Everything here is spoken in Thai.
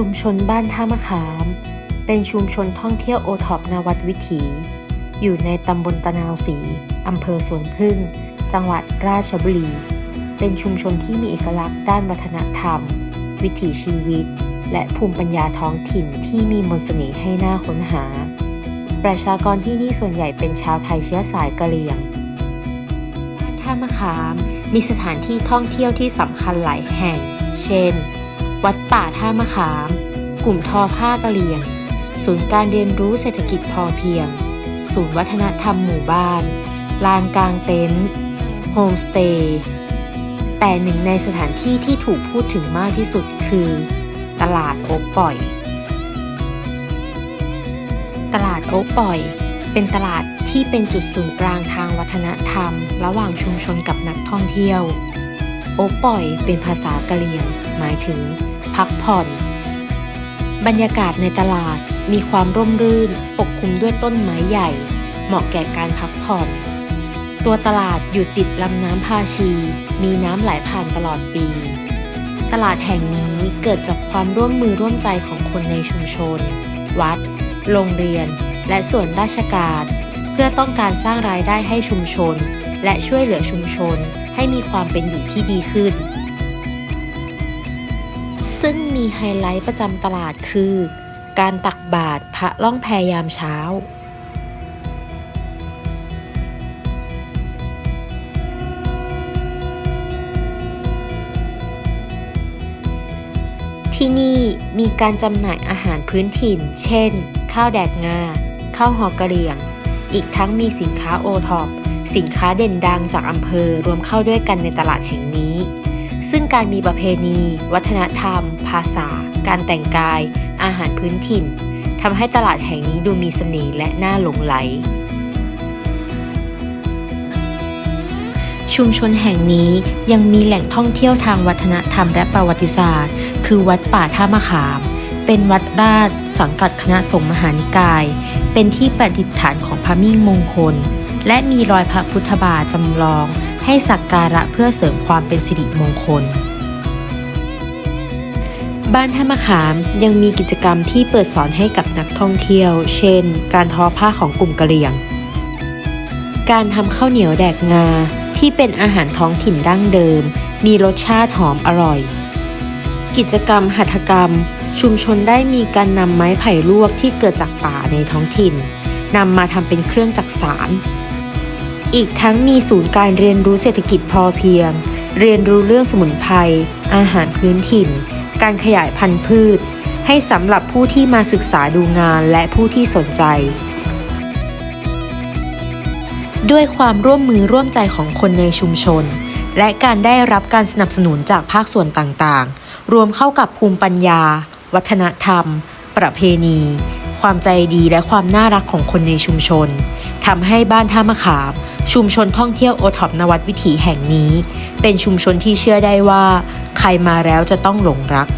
ชุมชนบ้านท่ามะขาม เป็นชุมชนท่องเที่ยวโอท็อปนวัดวิถี อยู่ในตำบลตะนาวศรีอำเภอสวนพึ่ง จังหวัดราชบุรี เป็นชุมชนที่มีเอกลักษณ์ด้านวัฒนธรรม วิถีชีวิต และภูมิปัญญาท้องถิ่นที่มีมนต์เสน่ห์ให้หน่าค้นหา ประชากรที่นี่ส่วนใหญ่เป็นชาวไทยเชื้อสายกะเหรี่ยงบ้านท่ามะขามมีสถานที่ท่องเที่ยวที่สำคัญหลายแห่ง เช่น วัดป่าท่ามะขาม กลุ่มทอผ้ากะเหรี่ยง ศูนย์การเรียนรู้เศรษฐกิจพอเพียง ศูนย์วัฒนธรรมหมู่บ้าน ลานกลางเต็นท์ โฮมสเตย์ แต่หนึ่งในสถานที่ที่ถูกพูดถึงมากที่สุดคือ ตลาดโอ๊กปล่อย ตลาดโอ๊กปล่อย เป็นตลาดที่เป็นจุดศูนย์กลางทางวัฒนธรรม ระหว่างชุมชนกับนักท่องเที่ยว โอ๊กปล่อยเป็นภาษากะเหรี่ยง หมายถึง พักผ่อน บรรยากาศในตลาดมีความร่มรื่น ปกคลุมด้วยต้นไม้ใหญ่ เหมาะแก่การพักผ่อน ตัวตลาดอยู่ติดลำน้ำพาชี มีน้ำไหลผ่านตลอดปี ตลาดแห่งนี้เกิดจากความร่วมมือร่วมใจของคนในชุมชน วัด โรงเรียน และส่วนราชการ เพื่อต้องการสร้างรายได้ให้ชุมชน และช่วยเหลือชุมชนให้มีความเป็นอยู่ที่ดีขึ้น ซึ่งมีไฮไลท์ประจำตลาดคือ การตักบาตรพระล่องแพยามเช้า ที่นี่มีการจำหน่ายอาหารพื้นถิ่น เช่น ข้าวแดกงา ข้าวหอกระเรียง อีกทั้งมีสินค้าโอท็อปสินค้าเด่นดังจากอำเภอรวมเข้าด้วยกันในตลาดแห่งนี้ ซึ่งการมีประเพณี วัฒนธรรม ภาษา การแต่งกาย อาหารพื้นถิ่นทำให้ตลาดแห่งนี้ดูมีเสน่ห์และน่าหลงไหล ชุมชนแห่งนี้ยังมีแหล่งท่องเที่ยวทางวัฒนธรรมและประวัติศาสตร์ คือวัดป่าท่ามะขาม เป็นวัดราชสังกัดคณะสงฆ์มหานิกาย เป็นที่ประดิษฐานของพระมิ่งมงคล และมีรอยพระพุทธบาทจำลอง ให้สักการะเพื่อเสริมความเป็นสิริมงคล บ้านท่ามะขามยังมีกิจกรรมที่เปิดสอนให้กับนักท่องเที่ยว เช่น การทอผ้าของกลุ่มกะเหรี่ยง การทำข้าวเหนียวแดกงาที่เป็นอาหารท้องถิ่นดั้งเดิม มีรสชาติหอมอร่อย กิจกรรมหัตถกรรม ชุมชนได้มีการนำไม้ไผ่ลวกที่เกิดจากป่าในท้องถิ่นนำมาทำเป็นเครื่องจักสาร อีกทั้งมีศูนย์การเรียนรู้เศรษฐกิจพอเพียง เรียนรู้เรื่องสมุนไพร อาหารพื้นถิ่น การขยายพันธุ์พืช ให้สำหรับผู้ที่มาศึกษาดูงานและผู้ที่สนใจ ด้วยความร่วมมือร่วมใจของคนในชุมชน และการได้รับการสนับสนุนจากภาคส่วนต่างๆ รวมเข้ากับภูมิปัญญา วัฒนธรรม ประเพณี ความใจดีและความน่ารักของคนในชุมชนทำให้บ้านท่ามะขาม ชุมชนท่องเที่ยวโอท็อปนวัดวิถีแห่งนี้ เป็นชุมชนที่เชื่อได้ว่า ใครมาแล้วจะต้องหลงรัก